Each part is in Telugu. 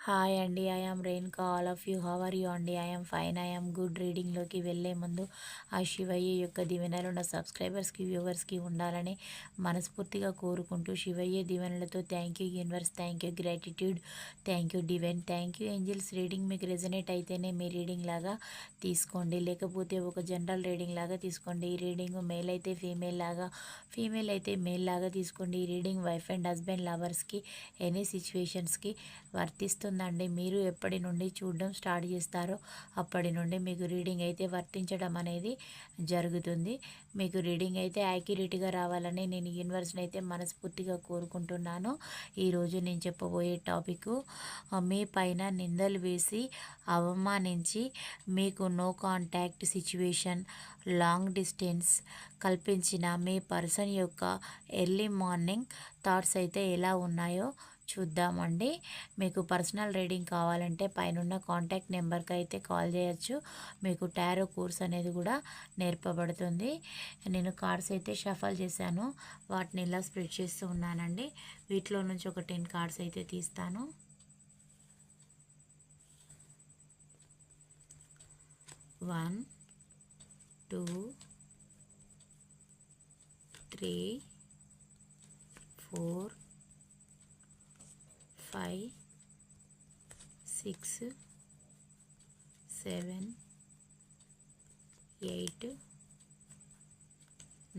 హాయ్ అండి. I am Renuka all of you. How are you అండి? I fine. ఐ గుడ్ రీడింగ్లోకి వెళ్ళే ముందు ఆ శివయ్య యొక్క దీవెనలు నా సబ్స్క్రైబర్స్కి వ్యూవర్స్కి ఉండాలని మనస్ఫూర్తిగా కోరుకుంటూ శివయ్య దీవెనలతో thank you universe thank you gratitude thank you divine thank you angels. Reading మీకు రెజనేట్ అయితేనే మీ రీడింగ్ లాగా తీసుకోండి. లేకపోతే ఒక జనరల్ రీడింగ్ లాగా తీసుకోండి. ఈ రీడింగ్ మేల్ అయితే ఫీమేల్ లాగా ఫీమేల్ అయితే మేల్ లాగా తీసుకోండి. ఈ రీడింగ్ వైఫ్ అండ్ హస్బెండ్ లవర్స్కి ఎనీ సిచ్యువేషన్స్కి వర్తిస్తుందండి మీరు ఎప్పటి నుండి చూడడం స్టార్ట్ చేస్తారో అప్పటి నుండి మీకు రీడింగ్ అయితే వర్తించడం అనేది జరుగుతుంది. మీకు రీడింగ్ అయితే యాక్యురేట్గా రావాలని నేను యూనివర్స్ని అయితే మనస్ఫూర్తిగా కోరుకుంటున్నాను. ఈరోజు నేను చెప్పబోయే టాపిక్ మీ పైన నిందలు వేసి అవమానించి మీకు no contact situation long distance కల్పించిన మీ పర్సన్ యొక్క ఎర్లీ మార్నింగ్ థాట్స్ అయితే ఎలా ఉన్నాయో చూద్దామండి. మీకు పర్సనల్ రీడింగ్ కావాలంటే పైన కాంటాక్ట్ నెంబర్కి అయితే కాల్ చేయొచ్చు. మీకు టారో కోర్స్ అనేది కూడా నేర్పబడుతుంది. నేను కార్డ్స్ అయితే షఫల్ చేశాను. వాటిని ఇలా స్ప్రెడ్ చేస్తూ ఉన్నానండి. వీటిలో నుంచి ఒక టెన్ కార్డ్స్ అయితే తీస్తాను. One two three four five six seven eight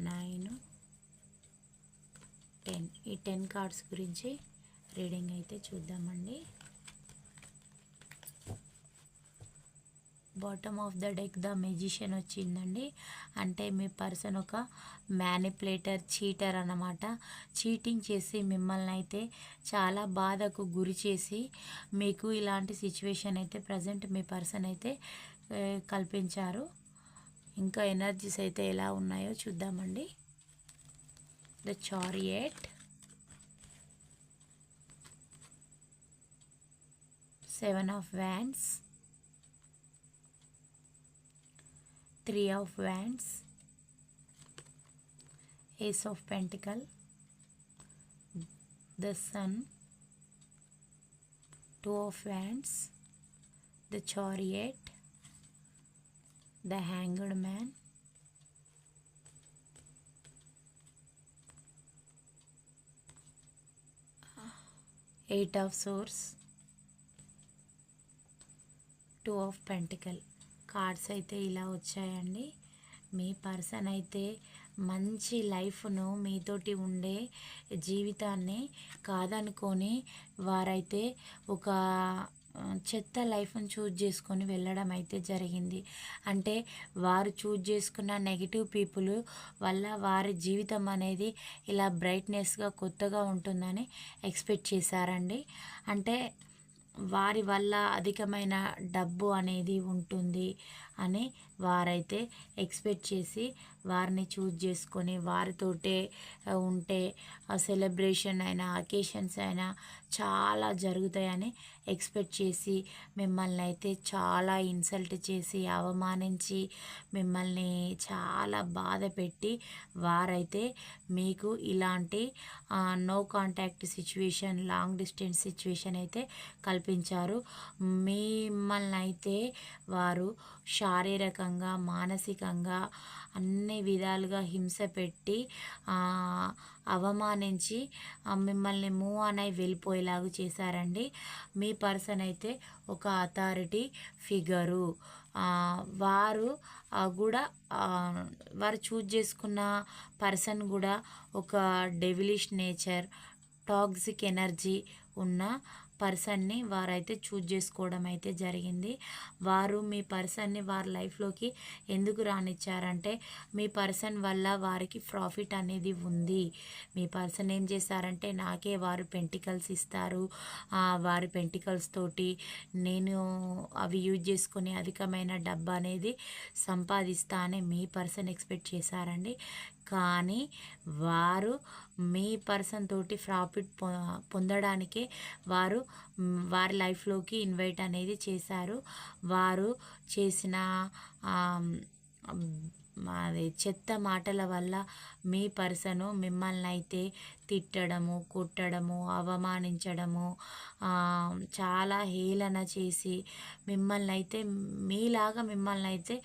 nine ten. ఈ టెన్ కార్డ్స్ గురించి రీడింగ్ అయితే చూద్దామండి. Bottom of the deck the magician వచ్చిందండి. అంటే మీ పర్సన్ ఒక మ్యానిపులేటర్ చీటర్ అన్నమాట. చీటింగ్ చేసి మిమ్మల్ని అయితే చాలా బాధకు గురి చేసి మీకు ఇలాంటి సిచ్యువేషన్ అయితే ప్రజెంట్ మీ పర్సన్ అయితే కల్పించారు. ఇంకా ఎనర్జీస్ అయితే ఎలా ఉన్నాయో చూద్దామండి. The chariot seven of wands three of wands. Ace of pentacle. The sun. Two of wands. The chariot. The hanged man. Eight of swords. Two of pentacle cards అయితే ఇలా వచ్చాయండి. మీ పర్సన్ అయితే మంచి లైఫ్ను మీతోటి ఉండే జీవితాన్ని కాదనుకొని వారైతే ఒక చెత్త లైఫ్ని చూజ్ చేసుకొని వెళ్ళడం అయితే జరిగింది. అంటే వారు చూజ్ చేసుకున్న నెగిటివ్ పీపుల్ వల్ల వారి జీవితం అనేది ఇలా బ్రైట్నెస్గా కొత్తగా ఉంటుందని ఎక్స్పెక్ట్ చేశారండి. అంటే వారి వల్ల అధికమైన డబ్బు అనేది ఉంటుంది. అని వారైతే ఎక్స్పెక్ట్ చేసి వారిని చూజ్ చేసుకొని వారితోటే ఉంటే సెలబ్రేషన్ అయినా అకేషన్స్ అయినా చాలా జరుగుతాయని ఎక్స్పెక్ట్ చేసి మిమ్మల్ని అయితే చాలా ఇన్సల్ట్ చేసి అవమానించి మిమ్మల్ని చాలా బాధ పెట్టి వారైతే మీకు ఇలాంటి no contact situation long distance situation అయితే కల్పించారు. మిమ్మల్ని అయితే వారు శారీరకంగా మానసికంగా అన్ని విధాలుగా హింస పెట్టి అవమానించి మిమ్మల్ని మూవ్ అయి వెళ్ళిపోయేలాగా చేశారండి. మీ పర్సన్ అయితే ఒక అథారిటీ ఫిగరు వారు కూడా వారు చూజ్ చేసుకున్న పర్సన్ కూడా ఒక డెవిలిష్ నేచర్ టాక్సిక్ ఎనర్జీ ఉన్న పర్సన్ని వారైతే చూజ్ చేసుకోవడం అయితే జరిగింది. వారు మీ పర్సన్ని వారి లైఫ్లోకి ఎందుకు రానిచ్చారంటే మీ పర్సన్ వల్ల వారికి ప్రాఫిట్ అనేది ఉంది. మీ పర్సన్ ఏం చేశారంటే నాకే వారు పెంటికల్స్ ఇస్తారు. వారి పెంటికల్స్ తోటి నేను అవి యూజ్ చేసుకుని అధికమైన డబ్బు అనేది సంపాదిస్తా అని మీ పర్సన్ ఎక్స్పెక్ట్ చేశారండి. కానీ వారు మీ పర్సన్ తోటి ప్రాఫిట్ పొందడానికే వారు వారి లైఫ్లోకి ఇన్వైట్ అనేది చేశారు. వారు చేసిన మాది చెత్త మాటల వల్ల మీ పర్సను మిమ్మల్ని అయితే తిట్టడము కొట్టడము అవమానించడము చాలా హేళన చేసి మిమ్మల్ని అయితే మీలాగా మిమ్మల్ని అయితే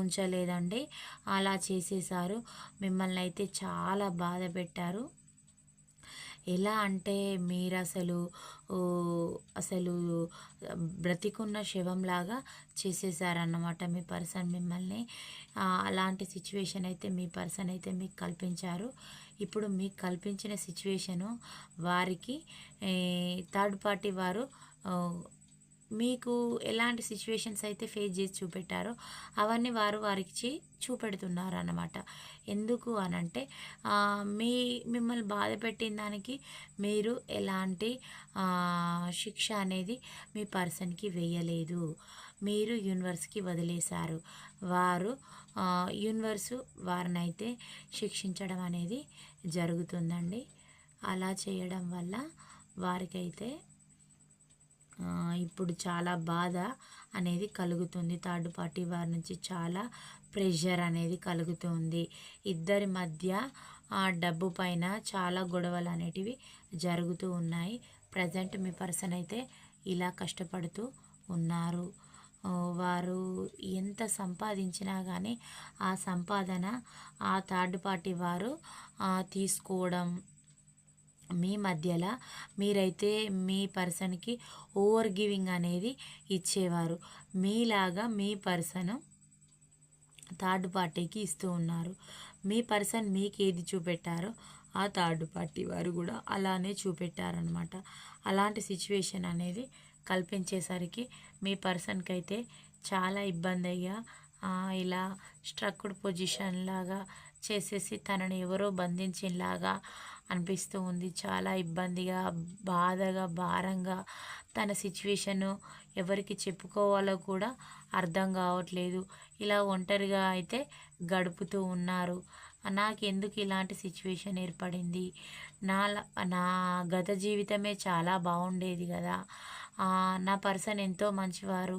ఉంచలేదండి. అలా చేసేసారు. మిమ్మల్ని అయితే చాలా బాధ పెట్టారు. ఎలా అంటే మీరు అసలు అసలు బ్రతికున్న శవంలాగా చేసేసారన్నమాట మీ పర్సన్ మిమ్మల్ని. అలాంటి సిచ్యువేషన్ అయితే మీ పర్సన్ అయితే మీకు కల్పించారు. ఇప్పుడు మీకు కల్పించిన సిచ్యువేషను వారికి థర్డ్ పార్టీ వారు మీకు ఎలాంటి సిచ్యువేషన్స్ అయితే ఫేస్ చేసి చూపెట్టారో అవన్నీ వారు వారికి చూపెడుతున్నారు అన్నమాట ఎందుకు అనంటే మీ మిమ్మల్ని బాధ పెట్టిన దానికి మీరు ఎలాంటి శిక్ష అనేది మీ పర్సన్కి వేయలేదు. మీరు యూనివర్స్కి వదిలేశారు. వారు యూనివర్సు వారినైతే శిక్షించడం అనేది జరుగుతుందండి. అలా చేయడం వల్ల వారికైతే ఇప్పుడు చాలా బాధ అనేది కలుగుతుంది. థర్డ్ పార్టీ వారి నుంచి చాలా ప్రెషర్ అనేది కలుగుతుంది. ఇద్దరి మధ్య ఆ డబ్బు పైన చాలా గొడవలు అనేటివి జరుగుతూ ఉన్నాయి. ప్రజెంట్ మీ పర్సన్ అయితే ఇలా కష్టపడుతూ ఉన్నారు. వారు ఎంత సంపాదించినా కానీ ఆ సంపాదన ఆ థర్డ్ పార్టీ వారు తీసుకోవడం మీ మధ్యలో మీరైతే మీ పర్సన్కి ఓవర్ గివింగ్ అనేది ఇచ్చేవారు. మీలాగా మీ పర్సన్ థర్డ్ పార్టీకి ఇస్తూ ఉన్నారు. మీ పర్సన్ మీకు ఏది చూపెట్టారో ఆ థర్డ్ పార్టీ వారు కూడా అలానే చూపెట్టారనమాట అలాంటి సిచ్యువేషన్ అనేది కల్పించేసరికి మీ పర్సన్కి అయితే చాలా ఇబ్బంది అయ్యా ఇలా స్ట్రక్డ్ పొజిషన్ లాగా చేసేసి తనని ఎవరో బంధించినలాగా అనిపిస్తూ ఉంది. చాలా ఇబ్బందిగా బాధగా భారంగా తన సిచ్యువేషను ఎవరికి చెప్పుకోవాలో కూడా అర్థం కావట్లేదు. ఇలా ఒంటరిగా అయితే గడుపుతూ ఉన్నారు. నాకు ఎందుకు ఇలాంటి సిచ్యువేషన్ ఏర్పడింది? నా నా గత జీవితమే చాలా బాగుండేది కదా. నా పర్సన్ ఎంతో మంచివారు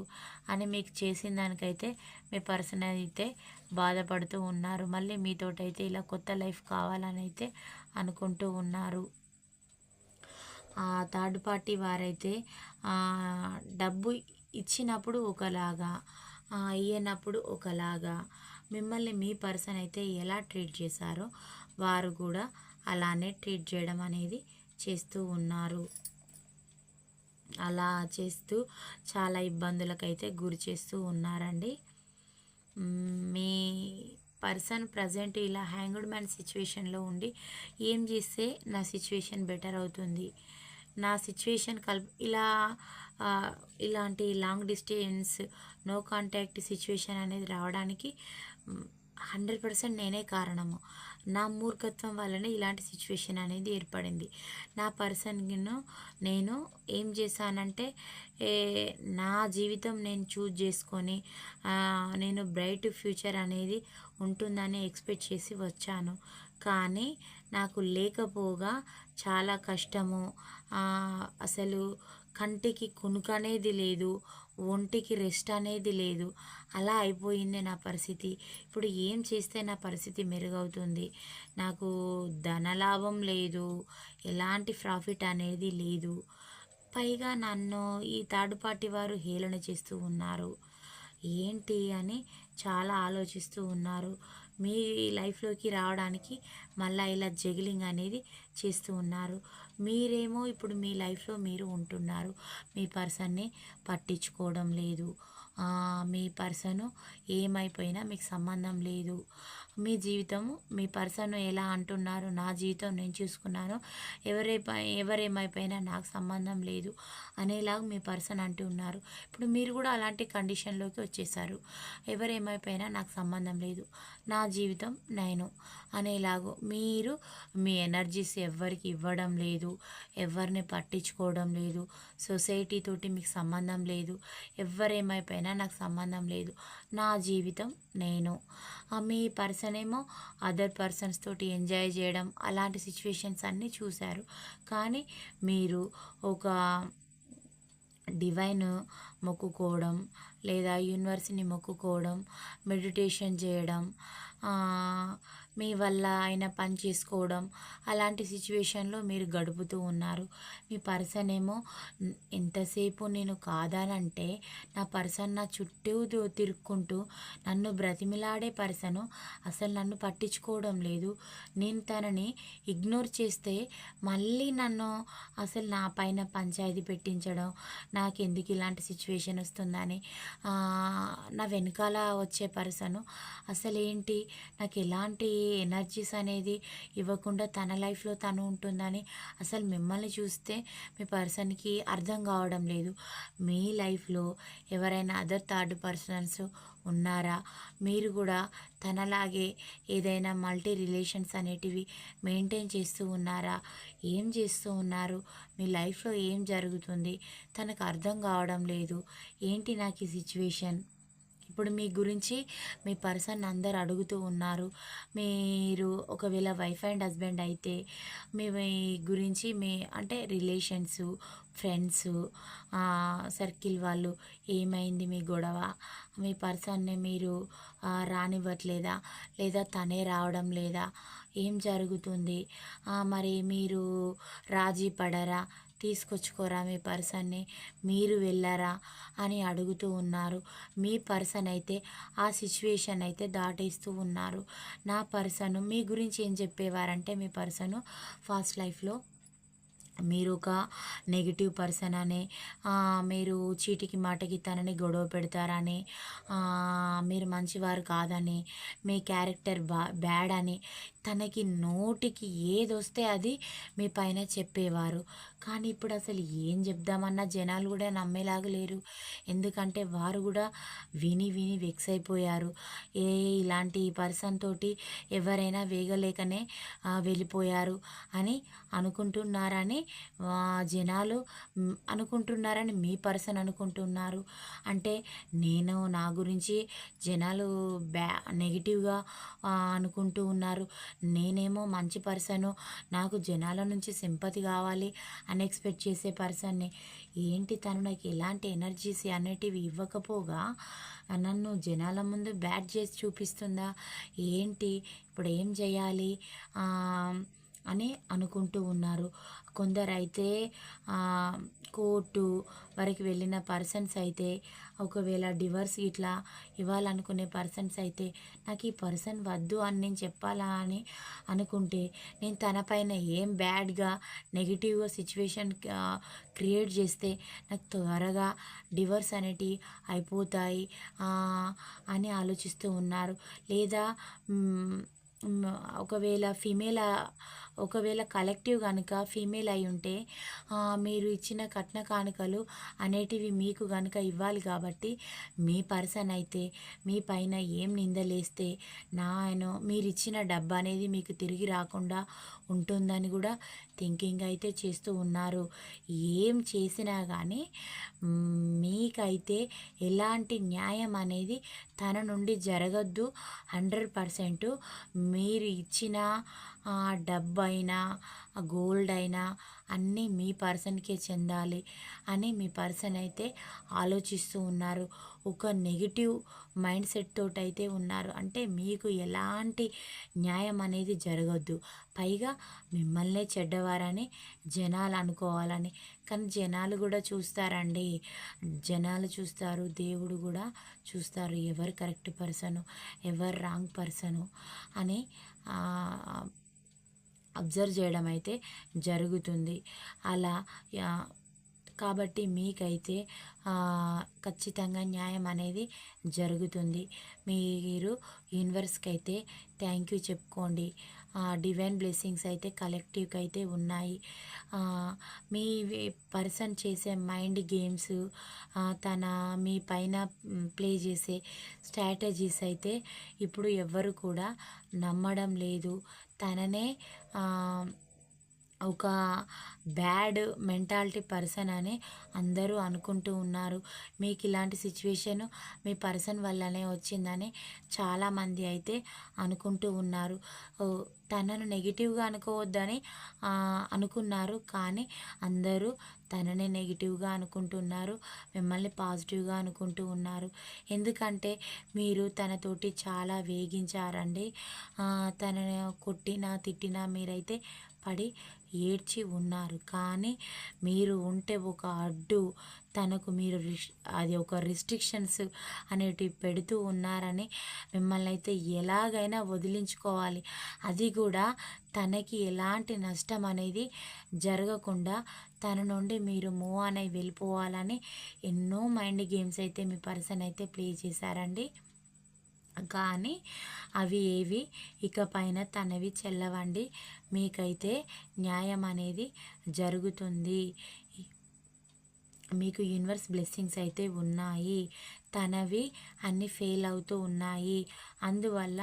అని మీకు చేసిన దానికైతే మీ పర్సన్ అయితే బాధపడుతూ ఉన్నారు. మళ్ళీ మీతోటైతే ఇలా కొత్త లైఫ్ కావాలని అయితే అనుకుంటూ ఉన్నారు. థర్డ్ పార్టీ వారైతే డబ్బు ఇచ్చినప్పుడు ఒకలాగా ఇయ్యనప్పుడు ఒకలాగా మిమ్మల్ని మీ పర్సన్ అయితే ఎలా ట్రీట్ చేశారో వారు కూడా అలానే ట్రీట్ చేయడం అనేది చేస్తూ ఉన్నారు. అలా చేస్తూ చాలా ఇబ్బందులకైతే గురి చేస్తూ ఉన్నారండి. మీ పర్సన్ ప్రజెంట్ ఇలా హ్యాంగ్డ్ మ్యాన్ సిచ్యువేషన్లో ఉండి ఏం చేస్తే నా సిచ్యువేషన్ బెటర్ అవుతుంది? నా సిచ్యువేషన్ కల్ ఇలా ఇలాంటి long distance no contact situation అనేది రావడానికి హండ్రెడ్ పర్సెంట్ నేనే కారణము. నా మూర్ఖత్వం వల్లనే ఇలాంటి సిచ్యువేషన్ అనేది ఏర్పడింది. నా పర్సన్ను నేను ఏం చేశానంటే నా జీవితం నేను చూజ్ చేసుకొని నేను బ్రైట్ ఫ్యూచర్ అనేది ఉంటుందని ఎక్స్పెక్ట్ చేసి వచ్చాను. కానీ నాకు లేకపోగా చాలా కష్టము. అసలు కంటికి కునుక అనేది లేదు. ఒంటికి రెస్ట్ అనేది లేదు. అలా అయిపోయింది నా పరిస్థితి. ఇప్పుడు ఏం చేస్తే నా పరిస్థితి మెరుగవుతుంది? నాకు ధనలాభం లేదు. ఎలాంటి ప్రాఫిట్ అనేది లేదు. పైగా నన్ను ఈ థర్డ్ పార్టీ వారు హేళన చేస్తూ ఉన్నారు. ఏంటి అని చాలా ఆలోచిస్తూ ఉన్నారు. మీ లైఫ్లోకి రావడానికి మళ్ళీ ఇలా జగిలింగ్ అనేది చేస్తూ ఉన్నారు. మీరేమో ఇప్పుడు మీ లైఫ్లో మీరు ఉంటున్నారు. మీ పర్సన్ని పట్టించుకోవడం లేదు. మీ పర్సను ఏమైపోయినా మీకు సంబంధం లేదు. మీ జీవితము మీ పర్సన్ ఎలా అంటున్నారు నా జీవితం నేను చూసుకున్నాను ఎవరే ఎవరేమైపోయినా నాకు సంబంధం లేదు అనేలాగా మీ పర్సన్ అంటూ ఉన్నారు. ఇప్పుడు మీరు కూడా అలాంటి కండిషన్లోకి వచ్చేసారు. ఎవరేమైపోయినా నాకు సంబంధం లేదు నా జీవితం నేను అనేలాగో మీరు మీ ఎనర్జీస్ ఎవరికి ఇవ్వడం లేదు ఎవరిని పట్టించుకోవడం లేదు సొసైటీ తోటి మీకు సంబంధం లేదు ఎవరేమైపోయినా నాకు సంబంధం లేదు నా జీవితం నేను. మీ పర్సన్ ఏమో అదర్ పర్సన్స్ తోటి ఎంజాయ్ చేయడం అలాంటి సిచ్యువేషన్స్ అన్నీ చూశారు. కానీ మీరు ఒక డివైన్ మొక్కుకోవడం లేదా యూనివర్స్ని మొక్కుకోవడం మెడిటేషన్ చేయడం మీ వల్ల ఆయన పని చేసుకోవడం అలాంటి సిచ్యువేషన్లో మీరు గడుపుతూ ఉన్నారు. మీ పర్సన్ ఏమో ఎంతసేపు నేను కాదానంటే నా పర్సన్ నా చుట్టూ తిరుక్కుంటూ నన్ను బ్రతిమిలాడే పర్సను అసలు నన్ను పట్టించుకోవడం లేదు. నేను తనని ఇగ్నోర్ చేస్తే మళ్ళీ నన్ను అసలు నా పైన పంచాయతీ పెట్టించడం నాకు ఎందుకు ఇలాంటి సిచ్యువేషన్ వస్తుందని. నా వెనకాల వచ్చే పర్సను అసలు ఏంటి నాకు ఎలాంటి ఎనర్జీస్ అనేది ఇవ్వకుండా తన లైఫ్లో తను ఉంటుందని అసలు మిమ్మల్ని చూస్తే మీ పర్సన్కి అర్థం కావడం లేదు. మీ లైఫ్లో ఎవరైనా అదర్ థర్డ్ పర్సన్స్ ఉన్నారా? మీరు కూడా తనలాగే ఏదైనా మల్టీ రిలేషన్స్ అనేటివి మెయింటైన్ చేస్తూ ఉన్నారా? ఏం చేస్తూ ఉన్నారు? మీ లైఫ్లో ఏం జరుగుతుంది? తనకు అర్థం కావడం లేదు. ఏంటి నాకు ఈ సిచ్యువేషన్? ఇప్పుడు మీ గురించి మీ పర్సన్ అందరు అడుగుతూ ఉన్నారు. మీరు ఒకవేళ వైఫ్ అండ్ హస్బెండ్ అయితే మీ గురించి మీ అంటే రిలేషన్స్ ఫ్రెండ్స్ సర్కిల్ వాళ్ళు ఏమైంది మీ గొడవ? మీ పర్సన్ని మీరు రానివ్వట్లేదా? లేదా తనే రావడం లేదా? ఏం జరుగుతుంది? మరి మీరు రాజీ పడరా? తీసుకొచ్చుకోరా మీ పర్సన్ని మీరు వెళ్ళారా అని అడుగుతూ ఉన్నారు. మీ పర్సన్ అయితే ఆ సిచ్యువేషన్ అయితే దాటేస్తూ ఉన్నారు. నా పర్సన్ మీ గురించి ఏం చెప్పేవారంటే మీ పర్సను ఫాస్ట్ లైఫ్లో మీరు ఒక నెగిటివ్ పర్సన్ అని మీరు చీటికి మాటకి తనని గొడవ పెడతారని మీరు మంచివారు కాదని మీ క్యారెక్టర్ బా బ్యాడ్ అని తనకి నోటికి ఏది వస్తే అది మీ పైన చెప్పేవారు. కానీ ఇప్పుడు అసలు ఏం చెప్దామన్నా జనాలు కూడా నమ్మేలాగా లేరు. ఎందుకంటే వారు కూడా విని విని వెక్స్ అయిపోయారు. ఏ ఇలాంటి పర్సన్ తోటి ఎవరైనా వేగలేకనే వెళ్ళిపోయారు అని అనుకుంటున్నారని జనాలు అనుకుంటున్నారని మీ పర్సన్ అనుకుంటున్నారు. అంటే నేను నా గురించి జనాలు బ్యా నెగిటివ్గా అనుకుంటూ ఉన్నారు. నేనేమో మంచి పర్సను నాకు జనాల నుంచి సింపతి కావాలి అని ఎక్స్పెక్ట్ చేసే పర్సన్ని. ఏంటి తను నాకు ఎలాంటి ఎనర్జీస్ అనేటివి ఇవ్వకపోగా నన్ను జనాల ముందు బ్యాట్ చేసి చూపిస్తుందా? ఏంటి? ఇప్పుడు ఏం చేయాలి? అని అనుకుంటూ ఉన్నారు. కొందరైతే కోర్టు వరకు వెళ్ళిన పర్సన్స్ అయితే ఒకవేళ డివర్స్ ఇట్లా ఇవ్వాలనుకునే పర్సన్స్ అయితే నాకు ఈ పర్సన్ వద్దు అని నేను చెప్పాలా అని అనుకుంటే నేను తనపైన ఏం బ్యాడ్గా నెగిటివ్గా సిచ్యువేషన్ క్రియేట్ చేస్తే నాకు త్వరగా డివర్స్ అనేటివి అయిపోతాయి అని ఆలోచిస్తూ ఉన్నారు. లేదా ఒకవేళ ఫిమేల్ ఒకవేళ కలెక్టివ్ కనుక ఫీమేల్ అయి ఉంటే మీరు ఇచ్చిన కట్న కానుకలు అనేటివి మీకు కనుక ఇవ్వాలి కాబట్టి మీ పర్సన్ అయితే మీ పైన ఏం నిందలేస్తే నాయనో మీరు ఇచ్చిన డబ్బు అనేది మీకు తిరిగి రాకుండా ఉంటుందని కూడా థింకింగ్ అయితే చేస్తూ ఉన్నారు. ఏం చేసినా కానీ మీకైతే ఎలాంటి న్యాయం అనేది తన నుండి జరగద్దు. హండ్రెడ్ పర్సెంట్ మీరు ఇచ్చిన డబ్బు అయినా గోల్డ్ అయినా అన్నీ మీ పర్సన్కే చెందాలి అని మీ పర్సన్ అయితే ఆలోచిస్తూ ఉన్నారు. ఒక నెగిటివ్ మైండ్ సెట్ తోటి అయితే ఉన్నారు. అంటే మీకు ఎలాంటి న్యాయం అనేది జరగద్దు. పైగా మిమ్మల్నే చెడ్డవారని జనాలు అనుకోవాలని. కానీ జనాలు కూడా చూస్తారండి. జనాలు చూస్తారు దేవుడు కూడా చూస్తారు. ఎవరు కరెక్ట్ పర్సను ఎవరు రాంగ్ పర్సను అని అబ్జర్వ్ చేయడం అయితే జరుగుతుంది. అలా కాబట్టి మీకైతే ఖచ్చితంగా న్యాయం అనేది జరుగుతుంది. మీరు యూనివర్స్కి అయితే థ్యాంక్ యూ చెప్పుకోండి. డివైన్ బ్లెస్సింగ్స్ అయితే కలెక్టివ్కి అయితే ఉన్నాయి మీ పర్సన్ చేసే మైండ్ గేమ్స్ తన మీ పైన ప్లే చేసే స్ట్రాటజీస్ అయితే ఇప్పుడు ఎవ్వరు కూడా నమ్మడం లేదు. తననే ఒక బ్యాడ్ మెంటాలిటీ పర్సన్ అని అందరూ అనుకుంటూ ఉన్నారు. మీకు ఇలాంటి సిచ్యువేషన్ మీ పర్సన్ వల్లనే వచ్చిందని చాలామంది అయితే అనుకుంటూ ఉన్నారు. తనను నెగిటివ్గా అనుకోవద్దని అనుకున్నారు కానీ అందరూ తనని నెగిటివ్గా అనుకుంటున్నారు మిమ్మల్ని పాజిటివ్గా అనుకుంటూ ఉన్నారు. ఎందుకంటే మీరు తనతోటి చాలా వేగించారండి. తనను తనని కొట్టినా తిట్టినా మీరైతే పడి ఏడ్చి ఉన్నారు. కానీ మీరు ఉంటే ఒక అడ్డు తనకు మీరు అది ఒక రిస్ట్రిక్షన్స్ అనేటివి పెడుతూ ఉన్నారని మిమ్మల్ని అయితే ఎలాగైనా వదిలించుకోవాలి. అది కూడా తనకి ఎలాంటి నష్టం అనేది జరగకుండా తన నుండి మీరు మూవ్ అని వెళ్ళిపోవాలని ఎన్నో మైండ్ గేమ్స్ అయితే మీ పర్సన్ అయితే ప్లే చేశారండి. కానీ అవి ఏవి? ఇకపైన తనవి చెల్లవండి. మీకైతే న్యాయం అనేది జరుగుతుంది. మీకు యూనివర్స్ బ్లెస్సింగ్స్ అయితే ఉన్నాయి. తనవి అన్నీ ఫెయిల్ అవుతూ ఉన్నాయి. అందువల్ల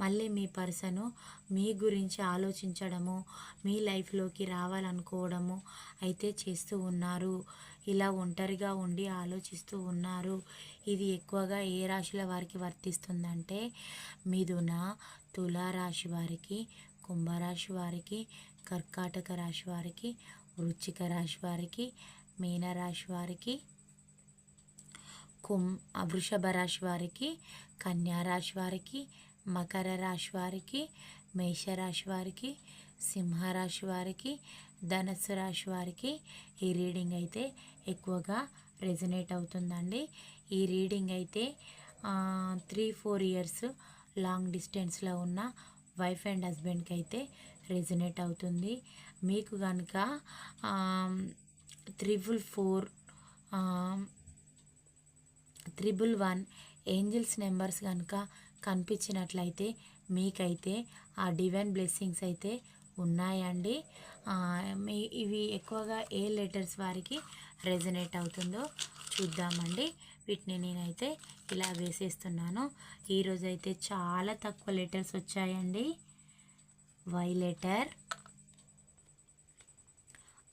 మళ్ళీ మీ పర్సను మీ గురించి ఆలోచించడము మీ లైఫ్లోకి రావాలనుకోవడము అయితే చేస్తూ ఉన్నారు. ఇలా ఒంటరిగా ఉండి ఆలోచిస్తూ ఉన్నారు. ఇది ఎక్కువగా ఏ రాశుల వారికి వర్తిస్తుందంటే మిథున తులారాశి వారికి కుంభరాశి వారికి కర్కాటక రాశి వారికి వృచ్చిక రాశి వారికి మీనరాశి వారికి కుం వృషభ రాశి వారికి కన్యారాశి వారికి మకర రాశి వారికి మేషరాశి వారికి సింహరాశి వారికి ధనస్సు రాశి వారికి ఈ రీడింగ్ అయితే ఎక్కువగా రెజనేట్ అవుతుందండి. ఈ రీడింగ్ అయితే త్రీ ఫోర్ ఇయర్స్ లాంగ్ డిస్టెన్స్లో ఉన్న వైఫ్ అండ్ హస్బెండ్కి అయితే రెజనేట్ అవుతుంది. మీకు కనుక triple four triple one angels numbers కనుక కనిపించినట్లయితే మీకైతే ఆ డివైన్ బ్లెస్సింగ్స్ అయితే ఉన్నాయండి. మీ ఇవి ఎక్కువగా ఏ లెటర్స్ వారికి రెజనేట్ అవుతుందో చూద్దామండి. వీటిని నేనైతే ఇలా వేసేస్తున్నాను. ఈరోజు అయితే చాలా తక్కువ లెటర్స్ వచ్చాయండి. Y letter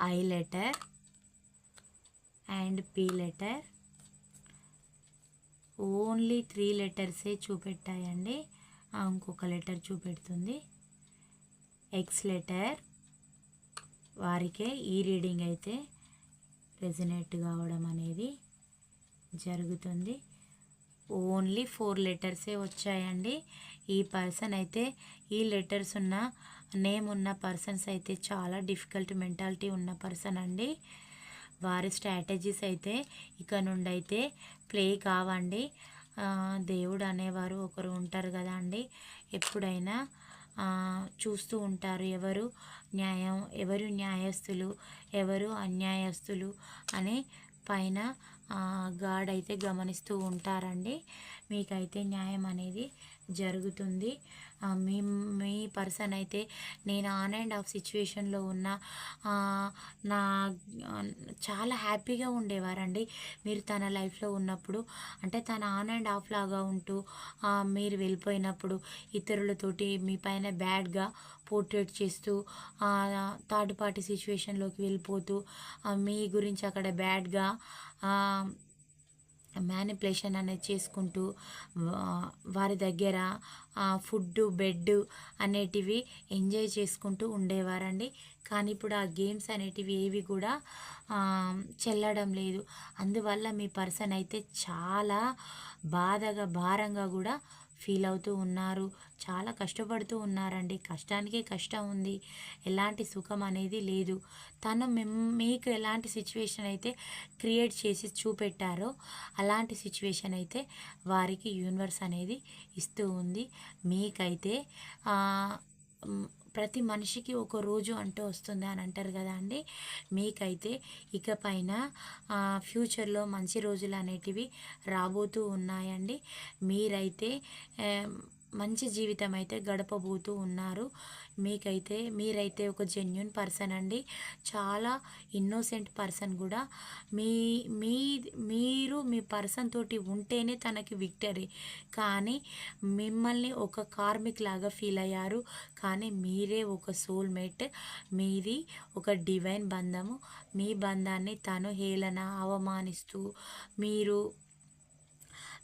I letter and P letter. Only three లెటర్సే చూపెట్టాయండి. ఇంకొక లెటర్ చూపెడుతుంది. X letter. వారికే ఈ రీడింగ్ అయితే రెజినేట్ కావడం అనేది జరుగుతుంది. ఓన్లీ ఫోర్ లెటర్సే వచ్చాయండి. ఈ పర్సన్ అయితే ఈ లెటర్స్ ఉన్న నేమ్ ఉన్న పర్సన్స్ అయితే చాలా డిఫికల్ట్ మెంటాలిటీ ఉన్న పర్సన్ అండి. వారి స్ట్రాటజీస్ అయితే ఇక నుండి అయితే ప్లే కావండి. దేవుడు అనేవారు ఒకరు ఉంటారు కదా అండి ఎప్పుడైనా చూస్తూ ఉంటారు. ఎవరు న్యాయం ఎవరు న్యాయస్తులు ఎవరు అన్యాయస్తులు అనే పైన ఆ, గాడ్ అయితే గమనిస్తూ ఉంటారండి. మీకైతే న్యాయం అనేది జరుగుతుంది. మీ మీ పర్సన్ అయితే నేను ఆన్ అండ్ ఆఫ్ సిచ్యువేషన్లో ఉన్న నా చాలా హ్యాపీగా ఉండేవారండి. మీరు తన లైఫ్లో ఉన్నప్పుడు అంటే తన ఆన్ అండ్ ఆఫ్ లాగా ఉంటూ మీరు వెళ్ళిపోయినప్పుడు ఇతరులతోటి మీ పైన బ్యాడ్గా పోర్ట్రేట్ చేస్తూ థర్డ్ పార్టీ సిచ్యువేషన్లోకి వెళ్ళిపోతూ మీ గురించి అక్కడ బ్యాడ్గా మ్యానిపులేషన్ అనేది చేసుకుంటూ వారి దగ్గర ఫుడ్ బెడ్ అనేటివి ఎంజాయ్ చేసుకుంటూ ఉండేవారండి. కానీ ఇప్పుడు ఆ గేమ్స్ అనేటివి ఏవి కూడా చెల్లడం లేదు. అందువల్ల మీ పర్సన్ అయితే చాలా బాధగా భారంగా కూడా ఫీల్ అవుతూ ఉన్నారు. చాలా కష్టపడుతూ ఉన్నారండి. కష్టానికే కష్టం ఉంది. ఎలాంటి సుఖం అనేది లేదు. తను మిమ్- మీకు ఎలాంటి సిచ్యువేషన్ అయితే క్రియేట్ చేసి చూపెట్టారో అలాంటి సిచ్యువేషన్ అయితే వారికి యూనివర్స్ అనేది ఇస్తూ ఉంది. మీకైతే ప్రతి మనిషికి ఒక రోజు అంటూ వస్తుంది అని అంటారు కదా అండి. మీకైతే ఇకపైన ఫ్యూచర్లో మంచి రోజులు అనేటివి రాబోతూ ఉన్నాయండి. మీరైతే మంచి జీవితం అయితే గడపబోతూ ఉన్నారు. మీకైతే మీరైతే ఒక జెన్యున్ పర్సన్ అండి. చాలా ఇన్నోసెంట్ పర్సన్ కూడా. మీ మీ మీరు మీ పర్సన్ తోటి ఉంటేనే తనకి విక్టరీ కానీ మిమ్మల్ని ఒక కార్మిక్ లాగా ఫీల్ అయ్యారు. కానీ మీరే ఒక సోల్మేట్ మీది ఒక డివైన్ బంధము. మీ బంధాన్ని తను హేళన అవమానిస్తూ మీరు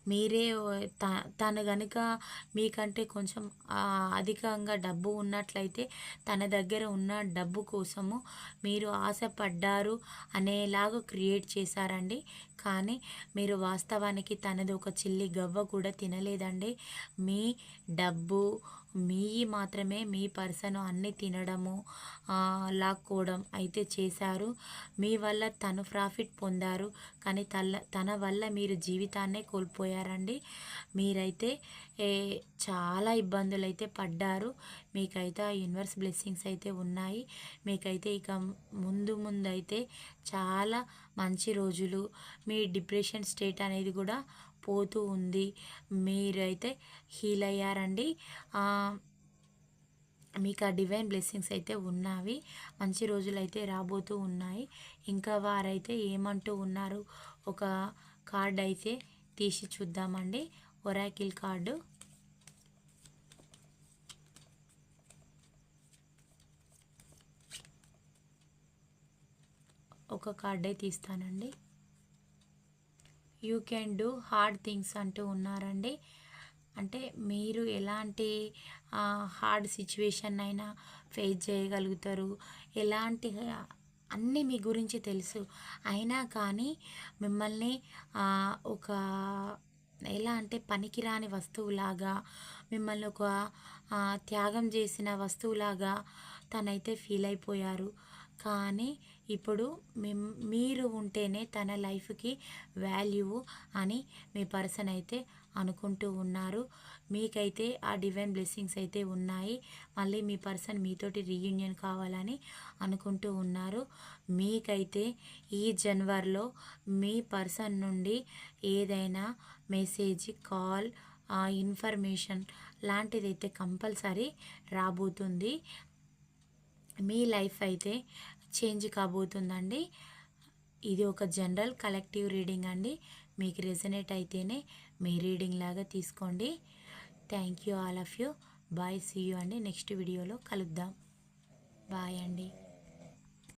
మీరే త తను కనుక మీకంటే కొంచెం అధికంగా డబ్బు ఉన్నట్లయితే తన దగ్గర ఉన్న డబ్బు కోసము మీరు ఆశపడ్డారు అనేలాగా క్రియేట్ చేశారండి. కానీ మీరు వాస్తవానికి తనది ఒక చిల్లి గవ్వ కూడా తినలేదండి. మీ డబ్బు మీ మాత్రమే మీ పర్సన్ అన్నీ తినడము లాక్కోవడం అయితే చేశారు. మీ వల్ల తను ప్రాఫిట్ పొందారు. కానీ తల్ల తన వల్ల మీరు జీవితాన్నే కోల్పోయారండి. మీరైతే చాలా ఇబ్బందులు అయితే పడ్డారు. మీకైతే ఆ యూనివర్స్ బ్లెస్సింగ్స్ అయితే ఉన్నాయి. మీకైతే ఇక ముందు ముందు అయితే చాలా మంచి రోజులు. మీ డిప్రెషన్ స్టేట్ అనేది కూడా పోతూ ఉంది. మీరైతే హీల్ అయ్యారండి. మీకు ఆ డివైన్ బ్లెస్సింగ్స్ అయితే ఉన్నవి. మంచి రోజులు అయితే రాబోతూ ఉన్నాయి. ఇంకా వారైతే ఏమంటూ ఉన్నారు? ఒక కార్డ్ అయితే తీసి చూద్దామండి. Oracle card. ఒక కార్డే తీస్తానండి. You can do hard things అంటూ ఉన్నారండి. అంటే మీరు ఎలాంటి హార్డ్ సిచ్యువేషన్ అయినా ఫేస్ చేయగలుగుతారు. ఎలాంటి అన్నీ మీ గురించి తెలుసు. అయినా కానీ మిమ్మల్ని ఒక ఎలా అంటే పనికిరాని వస్తువులాగా మిమ్మల్ని ఒక త్యాగం చేసిన వస్తువులాగా తనైతే ఫీల్ అయిపోయారు. కానీ ఇప్పుడు మీరు ఉంటేనే తన లైఫ్కి వాల్యూ అని మీ పర్సన్ అయితే అనుకుంటూ ఉన్నారు. మీకైతే ఆ డివైన్ బ్లెస్సింగ్స్ అయితే ఉన్నాయి. మళ్ళీ మీ పర్సన్ మీతోటి రీయూనియన్ కావాలని అనుకుంటూ ఉన్నారు. మీకైతే ఈ జనవరిలో మీ పర్సన్ నుండి ఏదైనా మెసేజ్ కాల్ ఇన్ఫర్మేషన్ లాంటిదైతే కంపల్సరీ రాబోతుంది. మీ లైఫ్ అయితే చేంజ్ కాబోతుందండి. ఇది ఒక జనరల్ కలెక్టివ్ రీడింగ్ అండి. మీకు రెజనేట్ అయితేనే మీ రీడింగ్ లాగా తీసుకోండి. Thank you all of you. Bye see you అండి. నెక్స్ట్ వీడియోలో కలుద్దాం. బాయ్ అండి.